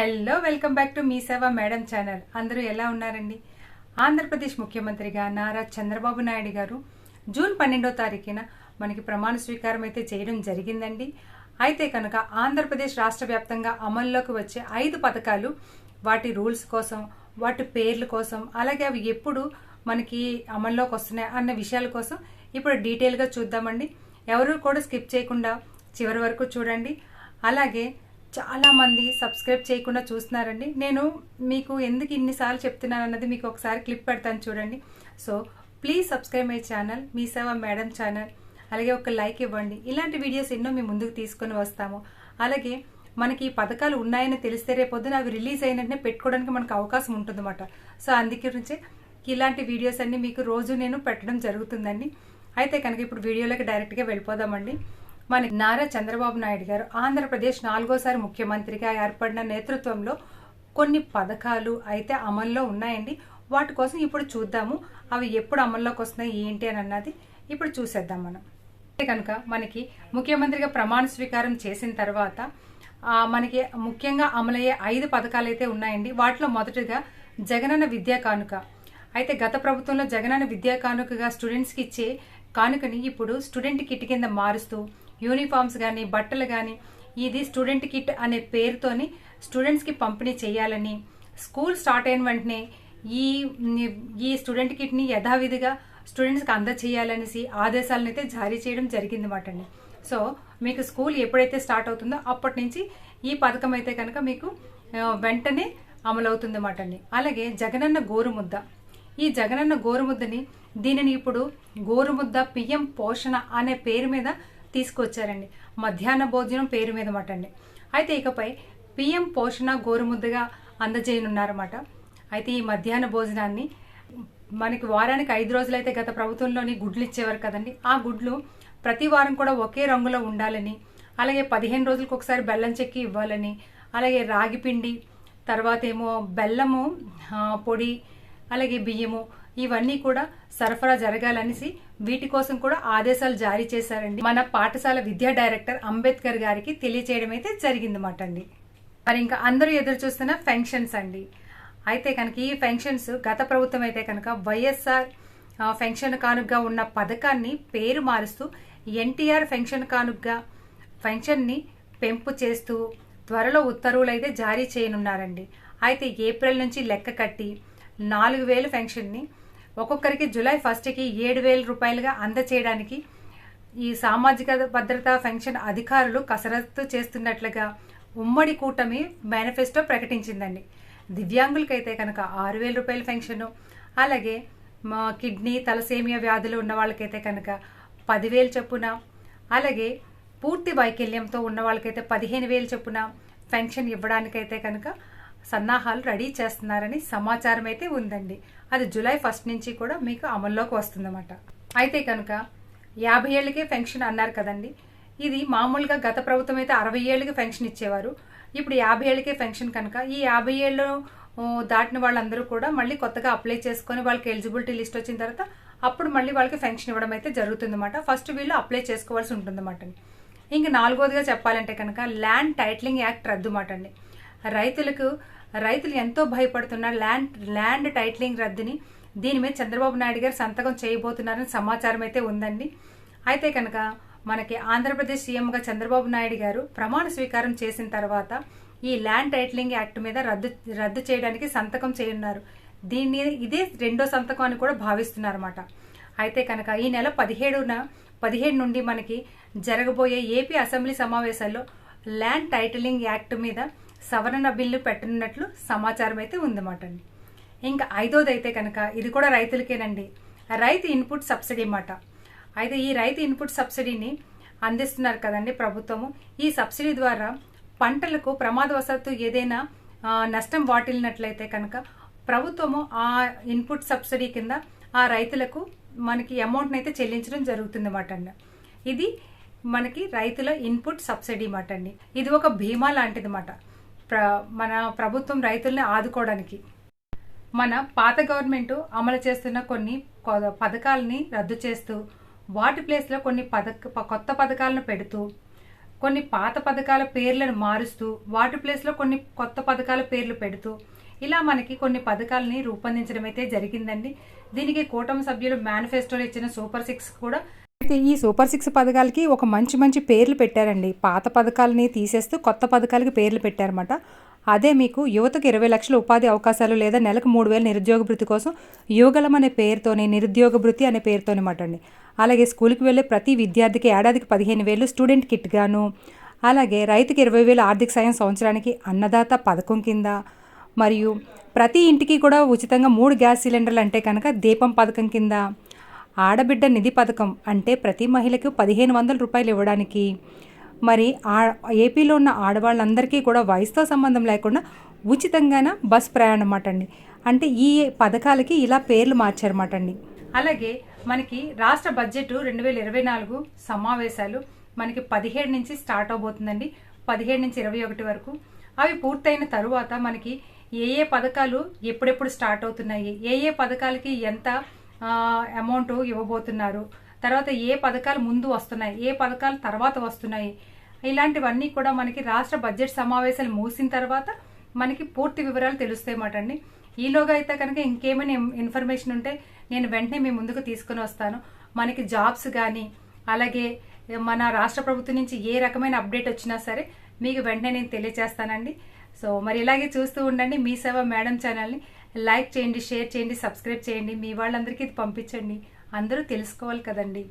Hello welcome back to మీ సేవ madam channel అందరూ ఎలా ఉన్నారండి? ఆంధ్రప్రదేశ్ ముఖ్యమంత్రిగా నారా చంద్రబాబు నాయుడు గారు జూన్ పన్నెండో తారీఖున మనకి ప్రమాణ స్వీకారం అయితే చేయడం జరిగిందండి. అయితే కనుక ఆంధ్రప్రదేశ్ రాష్ట్ర వ్యాప్తంగా అమల్లోకి వచ్చే ఐదు పథకాలు వాటి రూల్స్ కోసం వాటి పేర్ల కోసం అలాగే అవి ఎప్పుడు మనకి అమల్లోకి వస్తున్నాయి అన్న విషయాల కోసం ఇప్పుడు డీటెయిల్గా చూద్దామండి. ఎవరు కూడా స్కిప్ చేయకుండా చివరి వరకు చూడండి. అలాగే చాలా మంది సబ్స్క్రైబ్ చేయకుండా చూస్తున్నారండి. నేను మీకు ఎందుకు ఇన్నిసార్లు చెప్తున్నాను అన్నది మీకు ఒకసారి క్లిప్ పెడతాను చూడండి. So please subscribe my channel మీ సేవ మేడం ఛానల్ అలాగే ఒక లైక్ ఇవ్వండి. ఇలాంటి వీడియోస్ ఎన్నో మీ ముందుకు తీసుకొని వస్తాము. అలాగే మనకి ఈ పథకాలు ఉన్నాయని తెలిస్తే రేపొద్దున అవి రిలీజ్ అయినట్టునే పెట్టుకోవడానికి మనకు అవకాశం ఉంటుందన్నమాట. సో అందుకే ఇలాంటి వీడియోస్ అన్ని మీకు రోజు నేను పెట్టడం జరుగుతుందండి. అయితే కనుక ఇప్పుడు వీడియోలోకి డైరెక్ట్గా వెళ్ళిపోదామండి. మన నారా చంద్రబాబు నాయుడు గారు ఆంధ్రప్రదేశ్ నాలుగోసారి ముఖ్యమంత్రిగా ఏర్పడిన నేతృత్వంలో కొన్ని పథకాలు అయితే అమల్లో ఉన్నాయండి. వాటి కోసం ఇప్పుడు చూద్దాము. అవి ఎప్పుడు అమల్లోకి వస్తున్నాయి ఏంటి అని అన్నది ఇప్పుడు చూసేద్దాం మనం. కనుక మనకి ముఖ్యమంత్రిగా ప్రమాణ స్వీకారం చేసిన తర్వాత మనకి ముఖ్యంగా అమలయ్యే ఐదు పథకాలు అయితే ఉన్నాయండి. వాటిలో మొదటిగా జగనన్న విద్యా కానుక. అయితే గత ప్రభుత్వంలో జగనన్న విద్యా కానుకగా స్టూడెంట్స్కి ఇచ్చే కానుకని ఇప్పుడు స్టూడెంట్ కిట్ కింద మారుస్తూ యూనిఫామ్స్ కానీ బట్టలు కానీ ఇది స్టూడెంట్ కిట్ అనే పేరుతోని స్టూడెంట్స్కి పంపిణీ చేయాలని. స్కూల్ స్టార్ట్ అయిన వెంటనే ఈ ఈ స్టూడెంట్ కిట్ని యథావిధిగా స్టూడెంట్స్కి అందచేయాలనేసి ఆదేశాలను అయితే జారీ చేయడం జరిగిందన్నమాట అండి సో మీకు స్కూల్ ఎప్పుడైతే స్టార్ట్ అవుతుందో అప్పటి నుంచి ఈ పథకం అయితే కనుక మీకు వెంటనే అమలవుతుంది అన్నమాట అండి అలాగే జగనన్న గోరుముద్ద. ఈ జగనన్న గోరుముద్దని దీనిని ఇప్పుడు గోరుముద్ద పిఎం పోషణ అనే పేరు మీద తీసుకొచ్చారండి. మధ్యాహ్న భోజనం పేరు మీద మాట అండి అయితే ఇకపై పిఎం పోషణ గోరుముద్దగా అందజేయనున్నారన్నమాట. అయితే ఈ మధ్యాహ్న భోజనాన్ని మనకి వారానికి ఐదు రోజులైతే గత ప్రభుత్వంలోని గుడ్లు ఇచ్చేవారు కదండి. ఆ గుడ్లు ప్రతి వారం కూడా ఒకే రంగులో ఉండాలని అలాగే పదిహేను రోజులకు ఒకసారి బెల్లం చెక్కి ఇవ్వాలని అలాగే రాగి పిండి తర్వాత ఏమో బెల్లము పొడి అలాగే బియ్యము ఇవన్నీ కూడా సరఫరా జరగాలనేసి వీటి కోసం కూడా ఆదేశాలు జారీ చేశారండి. మన పాఠశాల విద్యా డైరెక్టర్ అంబేద్కర్ గారికి తెలియచేయడం అయితే జరిగిందన్నమాట అండి. మరి ఇంకా అందరూ ఎదురు చూస్తున్న ఫెన్షన్స్ అండి. అయితే కనుక ఈ ఫెన్షన్స్ గత ప్రభుత్వం అయితే కనుక వైఎస్ఆర్ పెన్షన్ ఫెన్షన్ ఉన్న పథకాన్ని పేరు మారుస్తూ ఎన్టీఆర్ ఫెన్షన్ కానుగ్గా ఫెన్షన్ని పెంపు చేస్తూ త్వరలో ఉత్తర్వులు అయితే జారీ చేయనున్నారండి. అయితే ఏప్రిల్ నుంచి లెక్క కట్టి నాలుగు వేలు ఫెన్షన్ని ఒక్కొక్కరికి జూలై ఫస్ట్కి ఏడు వేల రూపాయలుగా అందచేయడానికి ఈ సామాజిక భద్రతా పెన్షన్ అధికారులు కసరత్తు చేస్తున్నట్లుగా ఉమ్మడి కూటమి మేనిఫెస్టో ప్రకటించిందండి. దివ్యాంగులకైతే కనుక ఆరు వేల రూపాయల పెన్షన్ అలాగే మా కిడ్నీ తలసేమియా వ్యాధులు ఉన్న వాళ్ళకైతే కనుక పదివేలు చొప్పున అలాగే పూర్తి వైకల్యంతో ఉన్న వాళ్ళకైతే పదిహేను వేలు చొప్పున పెన్షన్ ఇవ్వడానికైతే కనుక సన్నాహాలు రెడీ చేస్తున్నారని సమాచారం అయితే ఉందండి. అది జూలై ఫస్ట్ నుంచి కూడా మీకు అమల్లోకి వస్తుందన్నమాట. అయితే కనుక యాభై ఏళ్ళకే పెన్షన్ అన్నారు కదండి. ఇది మామూలుగా గత ప్రభుత్వం అయితే అరవై ఏళ్ళకి పెన్షన్ ఇచ్చేవారు. ఇప్పుడు యాభై ఏళ్ళకే పెన్షన్ కనుక ఈ యాభై ఏళ్ళు దాటిన వాళ్ళందరూ కూడా మళ్ళీ కొత్తగా అప్లై చేసుకొని వాళ్ళకి ఎలిజిబిలిటీ లిస్ట్ వచ్చిన తర్వాత అప్పుడు మళ్ళీ వాళ్ళకి పెన్షన్ ఇవ్వడం అయితే జరుగుతుందన్నమాట. ఫస్ట్ వీళ్ళు అప్లై చేసుకోవాల్సి ఉంటుందన్నమాట ఇంక నాలుగోదిగా చెప్పాలంటే కనుక ల్యాండ్ టైటిలింగ్ యాక్ట్ రద్దు మాట అండి రైతులకు రైతులు ఎంతో భయపడుతున్న ల్యాండ్ ల్యాండ్ టైటిలింగ్ రద్దుని దీని మీద చంద్రబాబు నాయుడు గారు సంతకం చేయబోతున్నారని సమాచారం అయితే ఉందండి. అయితే కనుక మనకి ఆంధ్రప్రదేశ్ సీఎంగా చంద్రబాబు నాయుడు గారు ప్రమాణ స్వీకారం చేసిన తర్వాత ఈ ల్యాండ్ టైటిలింగ్ యాక్ట్ మీద రద్దు రద్దు చేయడానికి సంతకం చేయనున్నారు. దీన్ని ఇదే రెండో సంతకం అని కూడా భావిస్తున్నారన్నమాట. అయితే కనుక ఈ నెల పదిహేడున పదిహేడు నుండి మనకి జరగబోయే ఏపీ అసెంబ్లీ సమావేశాల్లో ల్యాండ్ టైటిలింగ్ యాక్ట్ మీద సవరణ బిల్లు పెట్టనున్నట్లు సమాచారం అయితే ఉందన్నమాట అండి. ఇంకా ఐదోది అయితే కనుక ఇది కూడా రైతులకేనండి. రైతు ఇన్పుట్ సబ్సిడీ అన్నమాట. అయితే ఈ రైతు ఇన్పుట్ సబ్సిడీని అందిస్తున్నారు కదండి ప్రభుత్వము. ఈ సబ్సిడీ ద్వారా పంటలకు ప్రమాదవశాత్తు ఏదైనా నష్టం వాటిల్లినట్లయితే కనుక ప్రభుత్వము ఆ ఇన్పుట్ సబ్సిడీ కింద ఆ రైతులకు మనకి అమౌంట్ని అయితే చెల్లించడం జరుగుతుంది అన్నమాట అండి. ఇది మనకి రైతుల ఇన్పుట్ సబ్సిడీ మాట అండి. ఇది ఒక బీమా లాంటిది మాట ప్ర మన ప్రభుత్వం రైతుల్ని ఆదుకోవడానికి. మన పాత గవర్నమెంట్ అమలు చేస్తున్న కొన్ని పథకాలని రద్దు చేస్తూ వాటి ప్లేస్లో కొన్ని పథక కొత్త పథకాలను పెడుతూ కొన్ని పాత పథకాల పేర్లను మారుస్తూ వాటి ప్లేస్లో కొన్ని కొత్త పథకాల పేర్లు పెడుతూ ఇలా మనకి కొన్ని పథకాలని రూపొందించడం అయితే జరిగిందండి. దీనికి కూటమి సభ్యులు మేనిఫెస్టోలో ఇచ్చిన సూపర్ సిక్స్ కూడా అయితే ఈ సూపర్ సిక్స్ పథకాలకి ఒక మంచి మంచి పేర్లు పెట్టారండి. పాత పథకాలని తీసేస్తూ కొత్త పథకాలకి పేర్లు పెట్టారన్నమాట. అదే మీకు యువతకు ఇరవై లక్షల ఉపాధి అవకాశాలు లేదా నెలకు మూడు వేల నిరుద్యోగ భృతి కోసం యువగలం అనే పేరుతోనే నిరుద్యోగ భృతి అనే పేరుతోనే మాట అండి. అలాగే స్కూల్కి వెళ్ళే ప్రతి విద్యార్థికి ఏడాదికి పదిహేను వేలు స్టూడెంట్ కిట్ గాను అలాగే రైతుకి ఇరవై వేలు ఆర్థిక సాయం సంవత్సరానికి అన్నదాత పథకం కింద మరియు ప్రతి ఇంటికి కూడా ఉచితంగా మూడు గ్యాస్ సిలిండర్లు అంటే కనుక దీపం పథకం కింద ఆడబిడ్డ నిధి పథకం అంటే ప్రతి మహిళకు పదిహేను వందల రూపాయలు ఇవ్వడానికి. మరి ఆ ఏపీలో ఉన్న ఆడవాళ్ళందరికీ కూడా వయసుతో సంబంధం లేకుండా ఉచితంగాన బస్ ప్రయాణం అన్నమాట అండి అంటే ఈ పథకాలకి ఇలా పేర్లు మార్చారన్నమాట అండి అలాగే మనకి రాష్ట్ర బడ్జెట్ రెండు వేల ఇరవై నాలుగు సమావేశాలు మనకి పదిహేడు నుంచి స్టార్ట్ అవబోతుందండి. పదిహేడు నుంచి ఇరవై ఒకటి వరకు. అవి పూర్తయిన తరువాత మనకి ఏ ఏ పథకాలు ఎప్పుడెప్పుడు స్టార్ట్ అవుతున్నాయి? ఏ ఏ పథకాలకి ఎంత అమౌంట్ ఇవ్వబోతున్నారు. తర్వాత ఏ పథకాలు ముందు వస్తున్నాయి ఏ పథకాలు తర్వాత వస్తున్నాయి ఇలాంటివన్నీ కూడా మనకి రాష్ట్ర బడ్జెట్ సమావేశాలు మూసిన తర్వాత మనకి పూర్తి వివరాలు తెలుస్తాయన్నమాట అండి. ఈలోగా అయితే కనుక ఇంకేమైనా ఇన్ఫర్మేషన్ ఉంటే నేను వెంటనే మీ ముందుకు తీసుకుని వస్తాను. మనకి జాబ్స్ కానీ అలాగే మన రాష్ట్ర ప్రభుత్వం నుంచి ఏ రకమైన అప్డేట్ వచ్చినా సరే మీకు వెంటనే నేను తెలియజేస్తానండి సో మరి ఇలాగే చూస్తూ ఉండండి. మీ సేవ మేడం ఛానల్ని. లైక్ చేయండి షేర్ చేయండి సబ్స్క్రైబ్ చేయండి. మీ వాళ్ళందరికీ ఇది పంపించండి. అందరూ తెలుసుకోవాలి కదండి.